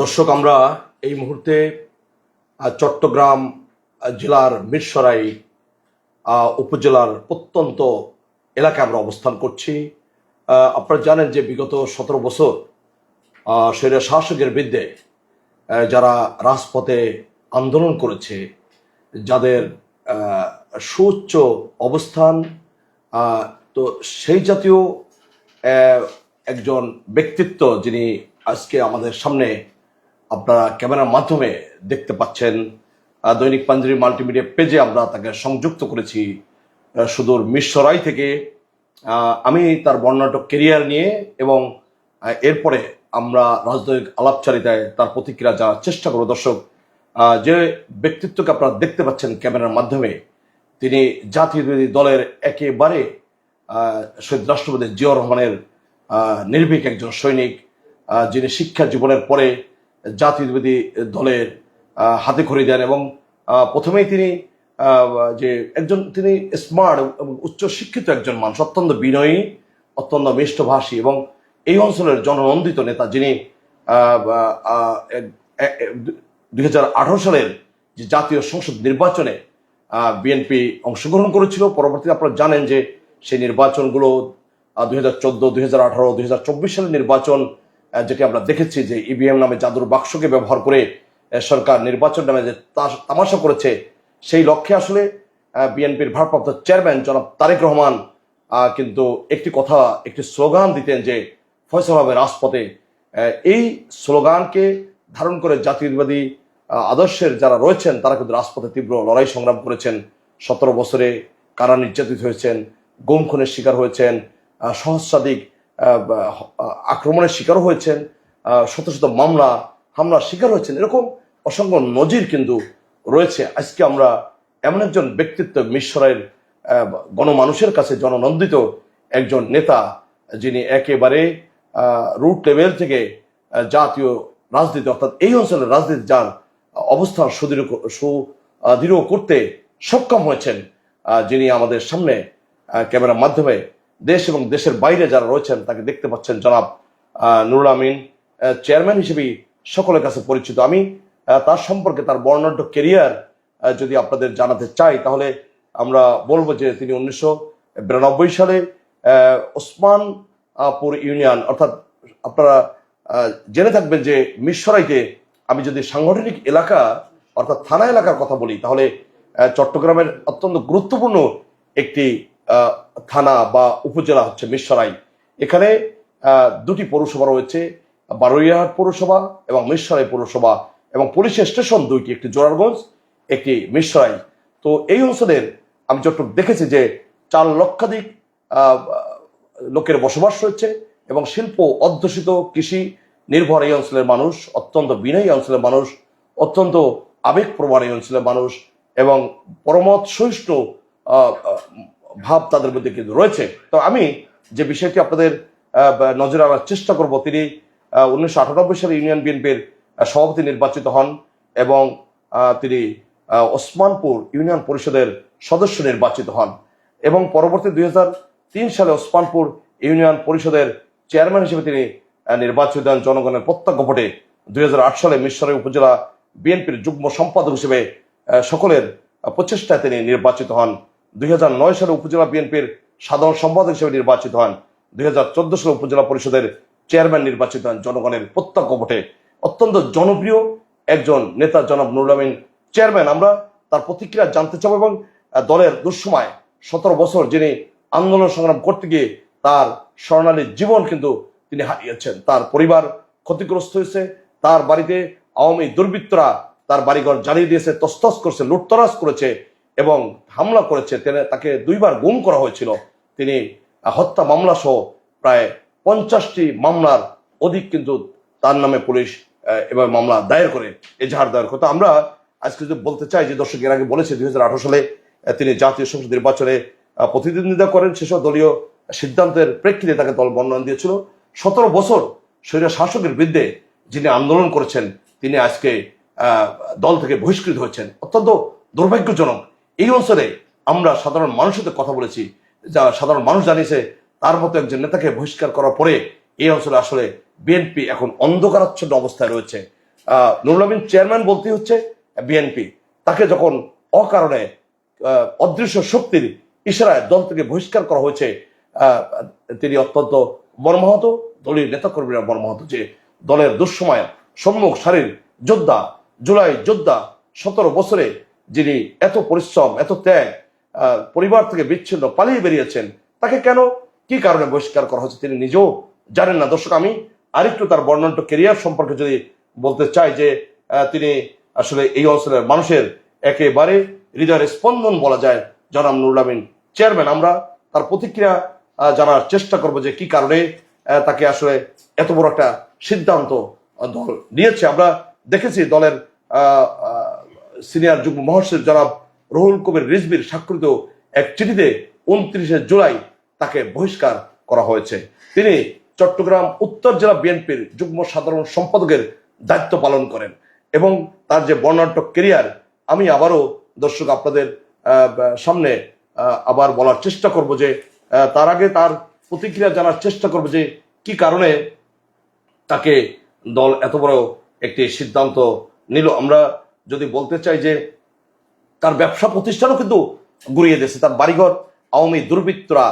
দর্শক, আমরা এই মুহূর্তে চট্টগ্রাম জেলার মিরসরাই উপজেলার প্রত্যন্ত এলাকায় আমরা অবস্থান করছি। আপনারা জানেন যে বিগত সতেরো বছর স্বৈর শাসকের বিরুদ্ধে যারা রাজপথে আন্দোলন করেছে, যাদের সুউচ্চ অবস্থান তো সেই জাতীয় একজন ব্যক্তিত্ব যিনি আজকে আমাদের সামনে আপনারা ক্যামেরার মাধ্যমে দেখতে পাচ্ছেন দৈনিক পাঞ্জাবি মাল্টিমিডিয়া পেজে আমরা তাকে সংযুক্ত করেছি সুদূর মিশ্বরাই থেকে। আমি তার বর্ণাটক কেরিয়ার নিয়ে এবং এরপরে আমরা রাজনৈতিক আলাপচারিতায় তার প্রতিক্রিয়া জানার চেষ্টা করব। দর্শক যে ব্যক্তিত্বকে আপনারা দেখতে পাচ্ছেন ক্যামেরার মাধ্যমে, তিনি জাতীয়বাদী দলের একেবারে শহীদ রাষ্ট্রপতি জিয়াউর রহমানের নির্ভীক একজন সৈনিক। যিনি শিক্ষা জীবনের পরে জাতীয়বাদী দলের হাতে খড়ি দেন এবং প্রথমেই তিনি যে একজন, তিনি স্মার্ট এবং উচ্চ শিক্ষিত একজন মানুষ, অত্যন্ত বিনয়ী, অত্যন্ত মিষ্টভাষী এবং এই অঞ্চলের জননন্দিত নেতা যিনি দুই হাজার আঠারো সালের যে জাতীয় সংসদ নির্বাচনে বিএনপি অংশগ্রহণ করেছিল। পরবর্তীতে আপনারা জানেন যে সেই নির্বাচনগুলো দুই হাজার চোদ্দ, দুই হাজার আঠারো, দুই হাজার চব্বিশ সালের নির্বাচন যেটি আমরা দেখেছি যে ইভিএম নামে জাদুর বাক্সকে ব্যবহার করে সরকার নির্বাচন নামে যে তামাশা করেছে সেই লক্ষ্যে আসলে বিএনপির ভারপ্রাপ্ত চেয়ারম্যান জনাব তারেক রহমান কিন্তু একটি কথা একটি স্লোগান দিতেন যে ফয়সল হবে রাজপথে। এই স্লোগানকে ধারণ করে জাতীয়বাদী আহ, আদর্শের যারা রয়েছেন তারা কিন্তু রাজপথে তীব্র লড়াই সংগ্রাম করেছেন। সতেরো বছরে কারা নির্যাতিত হয়েছেন গুম খুনের শিকার হয়েছেন সহস্রাধিক আক্রমণের শিকারও হয়েছেন শত শত মামলা, হামলার শিকার হয়েছেন, এরকম অসংখ্য নজির কিন্তু রয়েছে। আজকে আমরা এমন একজন ব্যক্তিত্ব, মিশরের গণমানুষের কাছে জননন্দিত একজন নেতা, যিনি একেবারে রুট লেভেল থেকে জাতীয় রাজনীতি, অর্থাৎ এই অঞ্চলের রাজনীতি যার অবস্থান সুদৃঢ় সুদৃঢ় করতে সক্ষম হয়েছেন যিনি আমাদের সামনে ক্যামেরার মাধ্যমে দেশ এবং দেশের বাইরে যারা রয়েছেন, তাকে দেখতে পাচ্ছেন জনাব নুরুল আমিন চেয়ারম্যান হিসেবেই সকলের কাছে পরিচিত। আমি তার সম্পর্কে তার বর্ণাঢ্য কেরিয়ার যদি আপনাদের জানাতে চাই, তাহলে আমরা বলব যে তিনি উনিশশো বিরানব্বই সালে ওসমানপুর ইউনিয়ন, অর্থাৎ আপনারা জেনে থাকবেন যে মিশরাইতে আমি যদি সাংগঠনিক এলাকা, অর্থাৎ থানা এলাকার কথা বলি, তাহলে চট্টগ্রামের অত্যন্ত গুরুত্বপূর্ণ একটি থানা বা উপজেলা হচ্ছে মিশরাই এখানে দুটি পৌরসভা রয়েছে বারুইয়াহাট পৌরসভা এবং মিরসরাই পৌরসভা এবং পুলিশের স্টেশন দুইটি, একটি জোরারগঞ্জ, একটি মিরসরাই। তো এই অঞ্চলের আমি যতটুকু দেখেছি যে চার লক্ষাধিক লোকের বসবাস রয়েছে এবং শিল্প, অধ্যুষিত কৃষি নির্ভর এই অঞ্চলের মানুষ, অত্যন্ত বিনয়ী অঞ্চলের মানুষ, অত্যন্ত আবেগপ্রবণ এই অঞ্চলের মানুষ এবং পরমত সহিষ্ণু ভাব তাদের মধ্যে কিন্তু রয়েছে। তো আমি যে বিষয়টি আপনাদের নজরে আনার চেষ্টা করব, তিনি উনিশশো আটানব্বই সালে ইউনিয়ন বিএনপির সভাপতি নির্বাচিত হন এবং তিনি ওসমানপুর ইউনিয়ন পরিষদের সদস্য নির্বাচিত হন এবং পরবর্তী দুই সালে ওসমানপুর ইউনিয়ন পরিষদের চেয়ারম্যান হিসেবে তিনি নির্বাচিত হন জনগণের প্রত্যক্ষ ভোটে। দুই হাজার আট সালে মিশরের উপজেলা বিএনপির যুগ্ম সম্পাদক হিসেবে সকলের প্রচেষ্টায় তিনি নির্বাচিত হন। দুই হাজার নয় সালে উপজেলা বিএনপির সাধারণ সম্পাদক হিসেবে নির্বাচিত হন। দুই হাজার চোদ্দ সালে উপজেলা পরিষদের চেয়ারম্যান নির্বাচিত হন জনগণের প্রত্যক্ষ ভোটে। অত্যন্ত জনপ্রিয় একজন নেতা জনাব নুরুল আমিন। চেয়ারম্যান, আমরা তার প্রতিক্রিয়া জানতে চাবো এবং দলের দুঃসময় সতেরো বছর যিনি আন্দোলন সংগ্রাম করতে গিয়ে তার স্বর্ণালী জীবন কিন্তু তিনি হারিয়েছেন। তার পরিবার ক্ষতিগ্রস্ত হয়েছে, তার বাড়িতে আওয়ামী দুর্বৃত্তরা তার বাড়িঘর জ্বালিয়ে দিয়েছে, তস্তস করছে, লুটতরাজ করেছে। এবং হামলা করেছে তাকে দুইবার গুম করা হয়েছিল। তিনি হত্যা মামলা সহ প্রায় পঞ্চাশটি মামলার অধিক কিন্তু তার নামে পুলিশ এবার মামলা দায়ের করে এজাহার দায়ের করে। আমরা আজকে যদি বলতে চাই, যে দর্শক এর আগে বলেছে, দুই হাজার আঠারো সালে তিনি জাতীয় সংসদ নির্বাচনে প্রতিদ্বন্দ্বিতা করেন, সেসব দলীয় সিদ্ধান্তের প্রেক্ষিতে তাকে দল বর্ণনা দিয়েছিল। সতেরো বছর স্বৈর শাসকের বিরুদ্ধে যিনি আন্দোলন করেছেন, তিনি আজকে দল থেকে বহিষ্কৃত হয়েছেন। অত্যন্ত দুর্ভাগ্যজনক এই অঞ্চলে আমরা সাধারণ মানুষের কথা বলেছি, যা সাধারণ মানুষ জানিয়েছে, তার মতো একজন নেতাকে বহিষ্কার করার পরে এই অঞ্চলে আসলে বিএনপি এখন অন্ধকারাচ্ছন্ন অবস্থায় রয়েছে। নুরুল আমিন চেয়ারম্যান বলতে হচ্ছে বিএনপি। তাকে যখন অকারণে অদৃশ্য শক্তির ইশারায় দল থেকে বহিষ্কার করা হয়েছে তিনি অত্যন্ত মর্মাহত, দলীয় নেতাকর্মীরা মর্মাহত যে দলের দুঃসময় সম্মুখ সারির যোদ্ধা, জুলাই যোদ্ধা সতেরো বছরে যিনি এত পরিশ্রম, এত ত্যাগ পরিবার থেকে বিচ্ছিন্ন পালিয়ে বেরিয়েছেন, তাকে কেন, কি কারণে বহিষ্কার করা হচ্ছে তিনি নিজেও জানেন না। দর্শক, আমি আরেকটু তার বর্ণাঢ্য কেরিয়ার সম্পর্কে যদি বলতে চাই যে তিনি আসলে এই অঞ্চলের মানুষের একেবারে হৃদয়ের স্পন্দন বলা যায়। জনাব নুরুল আমিন চেয়ারম্যান আমরা তার প্রতিক্রিয়া জানার চেষ্টা করব যে কি কারণে তাকে আসলে এত বড় একটা সিদ্ধান্ত দল নিয়েছে। আমরা দেখেছি দলের সিনিয়র যুগ্ম মহাসচিব জনাব রহুল কবির রিজবির স্বাক্ষরিত এক চিঠিতে উনত্রিশে জুলাই তাকে বহিষ্কার করা হয়েছে। তিনি চট্টগ্রাম উত্তর জেলা বিএনপির যুগ্ম সাধারণ সম্পাদকের দায়িত্ব পালন করেন এবং তার যে বর্ণাঢ্য কেরিয়ার আমি আবারও দর্শক আপনাদের সামনে আবার বলার চেষ্টা করব যে তার আগে তার প্রতিক্রিয়া জানার চেষ্টা করব যে, কি কারণে তাকে দল এত বড় একটি সিদ্ধান্ত নিল। আমরা যদি বলতে চাই যে তার ব্যবসা প্রতিষ্ঠানও কিন্তু গুড়িয়ে দিয়েছে, তার বাড়িঘর, আওয়ামী দুর্বৃত্তরা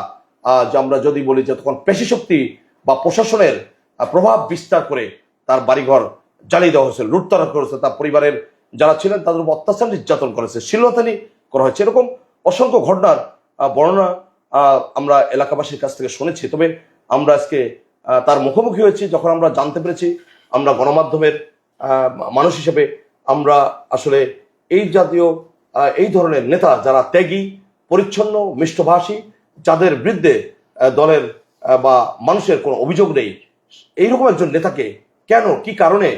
যে আমরা যদি বলি যে তখন পেশি শক্তি বা প্রশাসনের প্রভাব বিস্তার করে তার বাড়িঘর জ্বালিয়ে দেওয়া হয়েছে, লুটতরাজ করেছে, তার পরিবারের যারা ছিলেন তাদের উপর অত্যাচার, নির্যাতন করেছে, শিলতানি করা হয়েছে। এরকম অসংখ্য ঘটনার বর্ণনা আমরা এলাকাবাসীর কাছ থেকে শুনেছি। তবে আমরা আজকে তার মুখোমুখি হয়েছি, যখন আমরা জানতে পেরেছি, আমরা গণমাধ্যমের মানুষ হিসেবে আমরা আসলে এই জাতীয় এই ধরনের নেতা যারা ত্যাগী, পরিচ্ছন্ন, মিষ্টভাষী, যাদের বিরুদ্ধে দলের বা মানুষের কোনো অভিযোগ নেই, এইরকম একজন নেতাকে কেন, কি কারণে,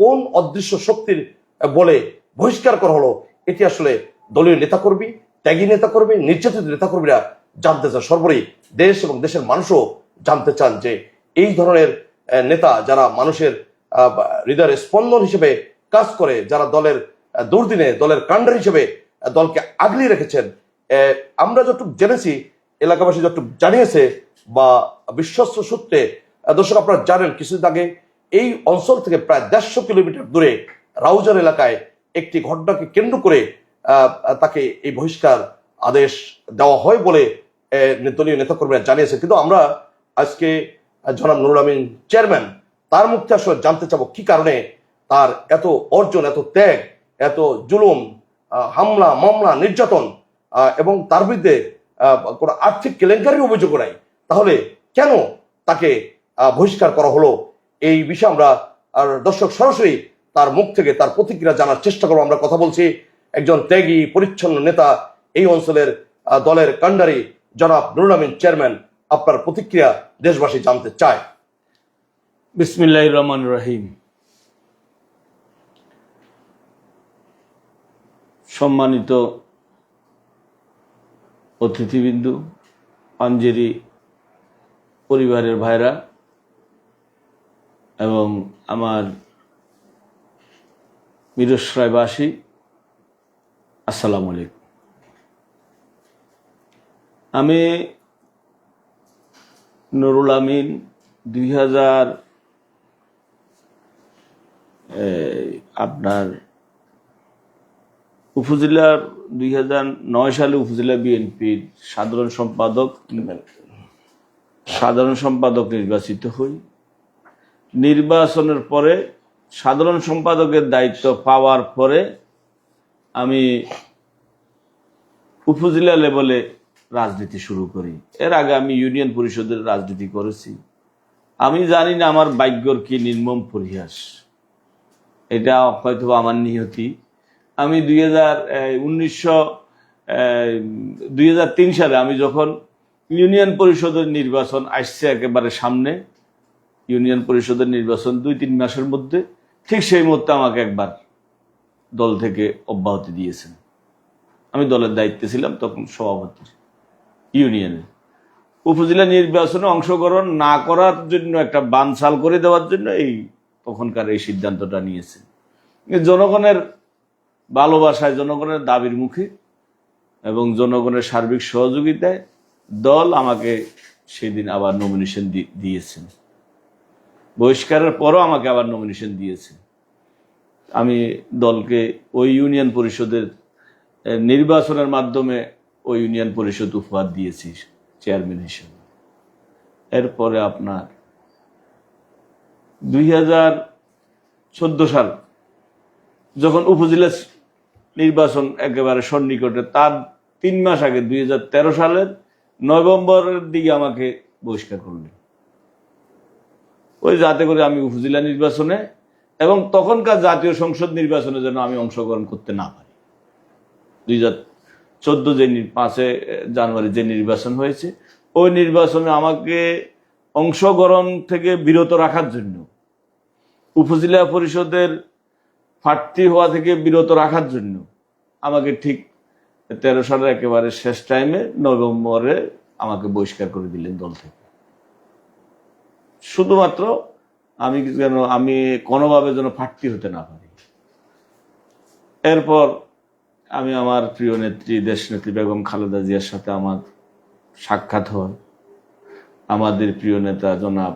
কোন অদৃশ্য শক্তির বলে বহিষ্কার করা হলো, এটি আসলে দলীয় নেতাকর্মী, ত্যাগী নেতাকর্মী, নির্যাতিত নেতাকর্মীরা জানতে চান। সর্বোপরি দেশ এবং দেশের মানুষও জানতে চান যে এই ধরনের নেতা যারা মানুষের হৃদয়ের স্পন্দন হিসেবে কাজ করে যারা দলের দুর্দিনে দলের কাণ্ডার হিসেবে দলকে আগলিয়ে রেখেছেন। আমরা যতটুকু জেনেছি, এলাকাবাসী যতটুকু জানিয়েছে বা বিশ্বস্ত সূত্রে দর্শক আপনারা জানেন, কিছুদিন আগে এই অঞ্চল থেকে প্রায় দেড়শো কিলোমিটার দূরে রাউজার এলাকায় একটি ঘটনাকে কেন্দ্র করে তাকে এই বহিষ্কার আদেশ দেওয়া হয় বলে দলীয় নেতাকর্মীরা জানিয়েছে। কিন্তু আমরা আজকে জনাব নুরুল আমিন চেয়ারম্যান, তার মুখ থেকে আসলে জানতে চাবো কি কারণে তার এত অর্জন, এত ত্যাগ, এত জুলুম হামলা, মামলা, নির্যাতন এবং তার বিরুদ্ধে কোনো আর্থিক কেলেঙ্কারির অভিযোগ নাই। তাহলে কেন তাকে বহিষ্কার করা হলো? এই বিষয়ে আমরা, আর দর্শক সরাসরি তার মুখ থেকে তার প্রতিক্রিয়া জানার চেষ্টা করব। আমরা কথা বলছি একজন ত্যাগী, পরিচ্ছন্ন নেতা এই অঞ্চলের দলের কান্ডারি জনাব নুরুল আমিন চেয়ারম্যান। আপনার প্রতিক্রিয়া দেশবাসী জানতে চায়। বিসমিল্লাহ রহমান রহিম। সম্মানিত অতিথিবিন্দু, পাঞ্জেরি পরিবারের ভাইরা এবং আমার মিরসরাইবাসী আসসালামু আলাইকুম। আমি নুরুল আমিন দুই হাজার আপনার উপজেলার দুই হাজার নয় সালে উপজেলা বিএনপির সাধারণ সম্পাদক সাধারণ সম্পাদক নির্বাচিত হই। নির্বাচনের পরে সাধারণ সম্পাদকের দায়িত্ব পাওয়ার পরে আমি উপজেলা লেভেলে রাজনীতি শুরু করি। এর আগে আমি ইউনিয়ন পরিষদের রাজনীতি করেছি। আমি জানি না আমার ভাগ্যর কি নির্মম পরিহাস। এটা হয়তো আমার নিয়তি আমি দুই হাজার উনিশশো দুই সালে আমি যখন ইউনিয়ন পরিষদের নির্বাচন আসছে একেবারে সামনে, ইউনিয়ন পরিষদের নির্বাচন দুই তিন মাসের মধ্যে, ঠিক সেই মুহূর্তে আমাকে একবার দল থেকে অব্যাহতি দিয়েছেন। আমি দলের দায়িত্বে ছিলাম তখন সভাপতি ইউনিয়নে। উপজেলা নির্বাচনে অংশগ্রহণ না করার জন্য একটা বানসাল করে দেওয়ার জন্য এই তখনকার এই সিদ্ধান্তটা নিয়েছে জনগণের ভালোবাসায় জনগণের দাবির মুখে এবং জনগণের সার্বিক সহযোগিতায় দল আমাকে সেদিন আবার নমিনেশন দিয়েছেন। বহিষ্কারের পরও আমাকে আবার নমিনেশন দিয়েছে আমি দলকে ওই ইউনিয়ন পরিষদের নির্বাচনের মাধ্যমে ওই ইউনিয়ন পরিষদ উপহার দিয়েছি চেয়ারম্যান হিসেবে। এরপরে আপনার দুই হাজার চোদ্দ সাল যখন উপজেলা নির্বাচন একেবারে সন্নিকটে। তার তিন মাস আগে, দুই হাজার তেরো সালের নভেম্বরের দিকে আমাকে বহিষ্কার করলেন। ওই যাতে করে আমি উপজেলা নির্বাচনে এবং তখনকার জাতীয় সংসদ নির্বাচনে যেন আমি অংশগ্রহণ করতে না পারি। দুই হাজার চোদ্দ যে পাঁচে জানুয়ারি যে নির্বাচন হয়েছে, ওই নির্বাচনে আমাকে অংশগ্রহণ থেকে বিরত রাখার জন্য উপজেলা পরিষদের প্রার্থী হওয়া থেকে বিরত রাখার জন্য আমাকে ঠিক তেরো সালের একেবারে শেষ টাইমে নভেম্বরে আমাকে বহিষ্কার করে দিলেন দল থেকে। শুধুমাত্র আমি যেন, আমি কোনোভাবে যেন ফাটতি হতে না পারি। এরপর আমি আমার প্রিয় নেত্রী দেশনেত্রী বেগম খালেদা জিয়ার সাথে আমার সাক্ষাৎ হয়। আমাদের প্রিয় নেতা জনাব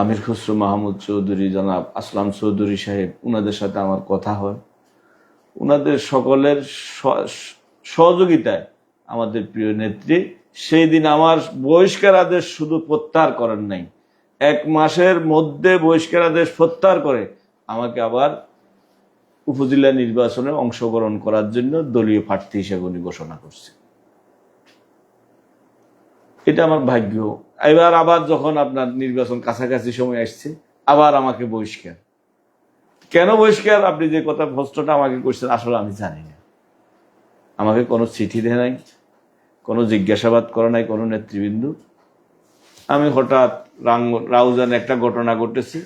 আমির খসরু মাহমুদ চৌধুরী জনাব আসলাম চৌধুরী সাহেব, উনাদের সাথে আমার কথা হয়। উনাদের সকলের সহযোগিতায় আমাদের প্রিয় নেত্রী, সেই দিন আমার বহিষ্কার আদেশ শুধু প্রত্যাহার করেন নাই। এক মাসের মধ্যে বহিষ্কার আদেশ প্রত্যাহার করে আমাকে আবার উপজেলা নির্বাচনে অংশগ্রহণ করার জন্য দলীয় প্রার্থী হিসেবে উনি ঘোষণা করছে এটা আমার ভাগ্য। এবার আবার যখন আপনার নির্বাচন কাছাকাছি সময় আসছে, আবার আমাকে বহিষ্কার। কেন বহিষ্কার? আপনি যে কথা প্রশ্নটা আমাকে করছেন, আসলে আমি জানি না। আমাকে কোনো চিঠি দেয় নাই, কোনো জিজ্ঞাসাবাদ করে নাই কোনো নেতৃবৃন্দ। আমি হঠাৎ রাউজানে একটা ঘটনা ঘটেছে,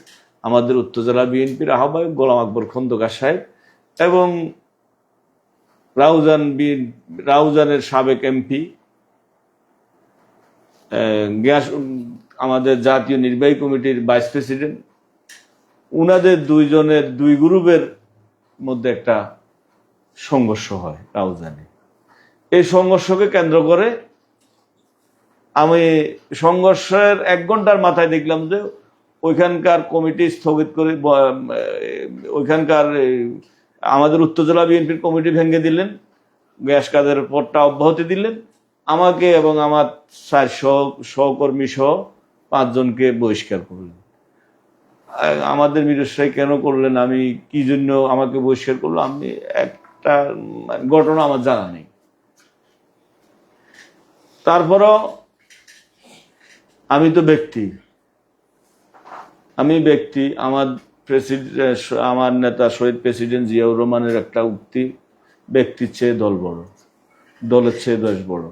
আমাদের উত্তর জেলা বিএনপির আহ্বায়ক গোলাম আকবর খন্দকার সাহেব এবং রাউজান বিএন রাউজানের সাবেক এমপি গ্যাস, আমাদের জাতীয় নির্বাহী কমিটির ভাইস প্রেসিডেন্ট উনাদের দুইজনের, দুই গ্রুপের মধ্যে একটা সংঘর্ষ হয় রাউজানে। এই সংঘর্ষকে কেন্দ্র করে আমি সংঘর্ষের এক ঘণ্টার মাথায় দেখলাম যে ওইখানকার কমিটি স্থগিত করে ওইখানকার আমাদের উত্তর জেলা বিএনপির কমিটি ভেঙে দিলেন, গ্যাস কাজের পরটা অব্যাহতি দিলেন। আমাকে এবং আমার সহ- সহকর্মী সহ পাঁচজনকে বহিষ্কার করলেন। আমাদের মিরসাই কেন করলেন, আমি কি জন্য আমাকে বহিষ্কার করল, আমি একটা ঘটনা আমার জানা নেই। তারপরও আমি তো ব্যক্তি। আমি ব্যক্তি, আমার প্রেসিডেন্ট, আমার নেতা শহীদ প্রেসিডেন্ট জিয়াউর রহমানের একটা উক্তি, ব্যক্তির চেয়ে দল বড়, দলের চেয়ে দেশ বড়।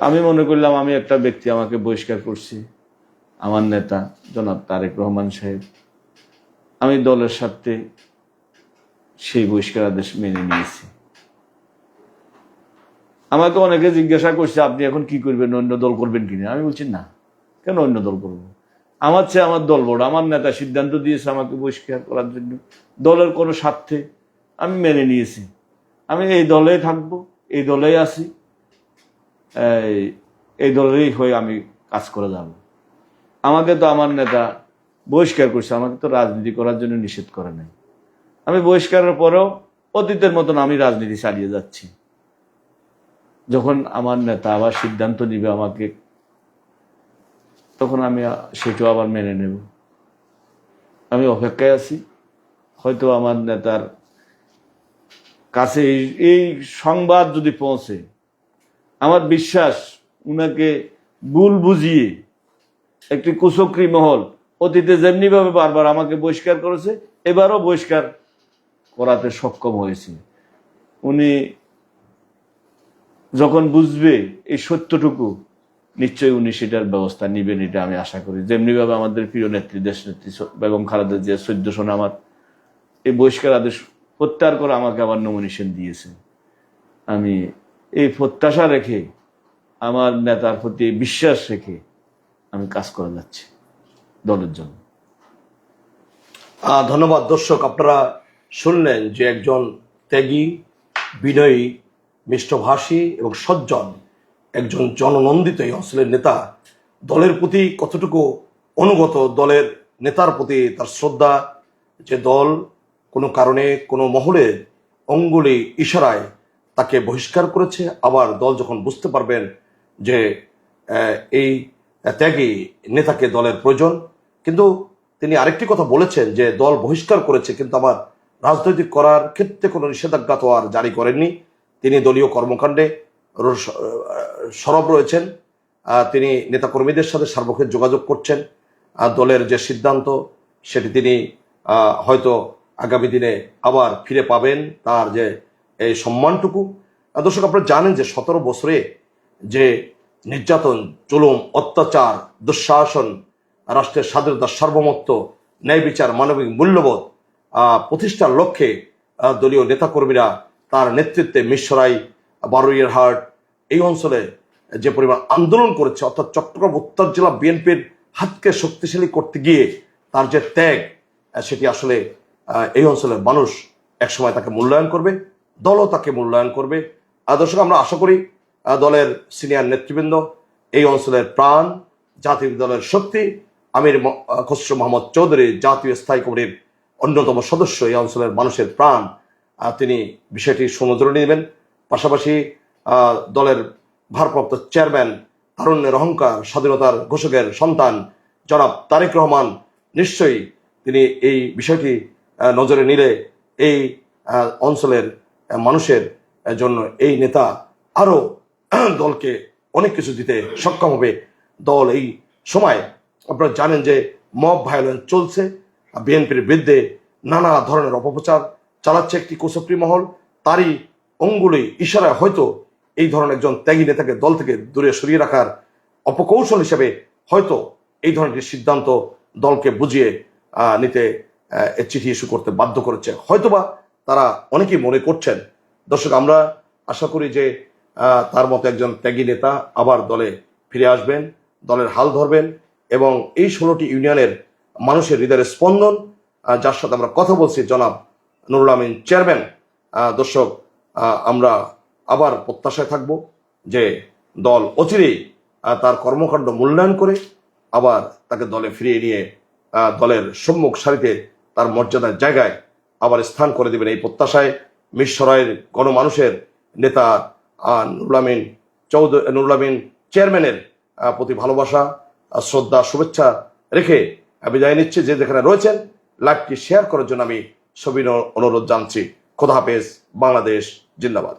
আমি মনে করলাম আমি একটা ব্যক্তি আমাকে বহিষ্কার করছি। আমার নেতা, জনাব তারেক রহমান সাহেব। আমি দলের সাথে সেই বহিষ্কার আদেশ মেনে নিয়েছি। আমাকে অনেকে জিজ্ঞাসা করছে, আপনি এখন কি করবেন? অন্য দল করবেন কিনা? আমি বলছি, না। কেন অন্য দল করব? আমার চেয়ে আমার দল বড়। আমার নেতা সিদ্ধান্ত দিয়েছে আমাকে বহিষ্কার করার জন্য। দলের কোনো স্বার্থে আমি মেনে নিয়েছি। আমি এই দলেই থাকব, এই দলেই আছি। এই দলেরই হয়ে আমি কাজ করে যাব। আমাকে তো আমার নেতা বহিষ্কার করছে, আমাকে তো রাজনীতি করার জন্য নিষেধ করে নাই। আমি বহিষ্কারের পরেও অতীতের মতন আমি রাজনীতি চালিয়ে যাচ্ছি। যখন আমার নেতা আবার সিদ্ধান্ত নিবে আমাকে, তখন আমি সেটাও আবার মেনে নেব। আমি অপেক্ষায় আছি। হয়তো আমার নেতার কাছে এই সংবাদ যদি পৌঁছে আমার বিশ্বাস, উনাকে ভুল বুঝিয়ে একটি কুচক্রি মহল অতীতে যেমনিভাবে বারবার আমাকে বহিষ্কার করেছে, এবারও বহিষ্কার করাতে সক্ষম হয়েছে। উনি যখন বুঝবে এই সত্যটুকু, নিশ্চয়ই উনি সেটার ব্যবস্থা নিবেন এটা আমি আশা করি। যেমনিভাবে আমাদের প্রিয় নেত্রী দেশ নেত্রী বেগম খালেদা জিয়া সদ্য আমার, এই বহিষ্কার আদেশ প্রত্যাহার করে আমাকে আবার নমিনেশন দিয়েছে আমি এই প্রত্যাশা রেখে, আমার নেতার প্রতি বিশ্বাস রেখে আমি কাজ করে যাচ্ছি। দলের জন্য ধন্যবাদ দর্শক, আপনারা শুনলেন যে একজন ত্যাগী, বিনয়ী, মিষ্টভাষী এবং সজ্জন একজন জননন্দিত এই অঞ্চলের নেতা। দলের প্রতি কতটুকু অনুগত, দলের নেতার প্রতি তার শ্রদ্ধা, যে দল কোনো কারণে, কোনো মহলের অঙ্গুলি ইশারায় তাকে বহিষ্কার করেছে। আবার দল যখন বুঝতে পারবেন যে এই ত্যাগী নেতাকে দলের প্রয়োজন, কিন্তু তিনি আরেকটি কথা বলেছেন যে, দল বহিষ্কার করেছে, কিন্তু আমার রাজনৈতিক করার ক্ষেত্রে কোনো নিষেধাজ্ঞা তো আর জারি করেননি। তিনি দলীয় কর্মকাণ্ডে সরব রয়েছেন। তিনি নেতাকর্মীদের সাথে সার্বক্ষণ যোগাযোগ করছেন। দলের যে সিদ্ধান্ত, সেটি তিনি হয়তো আগামী দিনে আবার ফিরে পাবেন। তার যে এই সম্মানটুকু। দর্শক, আপনারা জানেন যে সতেরো বছরে যে নির্যাতন, জুলুম, অত্যাচার, দুঃশাসন, রাষ্ট্রের স্বাধীনতা সার্বভৌমত্ব, ন্যায় বিচার, মানবিক মূল্যবোধ প্রতিষ্ঠার লক্ষ্যে দলীয় নেতাকর্মীরা তার নেতৃত্বে মিশরাই বারুইয়ের হাট এই অঞ্চলে যে পরিমাণ আন্দোলন করেছে, অর্থাৎ চট্টগ্রাম উত্তর জেলা বিএনপির হাতকে শক্তিশালী করতে গিয়ে তার যে ত্যাগ, সেটি আসলে এই অঞ্চলের মানুষ একসময় তাকে মূল্যায়ন করবে। দলও তাকে মূল্যায়ন করবে। দর্শক, আমরা আশা করি দলের সিনিয়র নেতৃবৃন্দ এই অঞ্চলের প্রাণ, জাতীয় দলের শক্তি, আমির খসরু মোহাম্মদ চৌধুরী, জাতীয় স্থায়ী কমিটির অন্যতম সদস্য এই অঞ্চলের মানুষের প্রাণ তিনি বিষয়টি সুনজরে নেবেন। পাশাপাশি দলের ভারপ্রাপ্ত চেয়ারম্যান তারুণ্যের অহংকার স্বাধীনতার ঘোষকের সন্তান জনাব তারেক রহমান, নিশ্চয়ই তিনি এই বিষয়টি নজরে নিলে এই অঞ্চলের মানুষের জন্য এই নেতা আরও দলকে অনেক কিছু দিতে সক্ষম হবে। দল এই সময় আপনারা জানেন যে মব ভায়োলেন্স চলছে। বিএনপির বিরুদ্ধে নানা ধরনের অপপ্রচার চালাচ্ছে একটি কুচক্রী মহল। তারই অঙ্গুলি ইশারায় হয়তো এই ধরনের একজন ত্যাগী নেতাকে দল থেকে দূরে সরিয়ে রাখার অপকৌশল হিসেবে হয়তো এই ধরনের সিদ্ধান্ত দলকে বুঝিয়ে নিতে চিঠি ইস্যু করতে বাধ্য করেছে। হয়তোবা তারা অনেকেই মনে করছেন। দর্শক, আমরা আশা করি যে তার মতো একজন ত্যাগী নেতা আবার দলে ফিরে আসবেন, দলের হাল ধরবেন এবং এই ষোলোটি ইউনিয়নের মানুষের হৃদয়ের স্পন্দন যার সাথে আমরা কথা বলছি জনাব নুরুল আমিন চেয়ারম্যান। দর্শক আমরা আবার প্রত্যাশায় থাকব যে দল অচিরেই তার কর্মকাণ্ড মূল্যায়ন করে আবার তাকে দলে ফিরিয়ে নিয়ে দলের সম্মুখ সারিতে তার মর্যাদার জায়গায় আবার স্থান করে দেবেন এই প্রত্যাশায় মিশরায়ের গণমানুষের নেতা নুরুলামিন চৌধুরী নুরুল আমিন চেয়ারম্যানের প্রতি ভালোবাসা শ্রদ্ধা, শুভেচ্ছা রেখে বিদায় নিচ্ছি। যে যেখানে রয়েছেন, লাইভটি শেয়ার করার জন্য আমি সবিনয় অনুরোধ জানছি। খোদা হাফেজ, বাংলাদেশ, জিন্দাবাদ।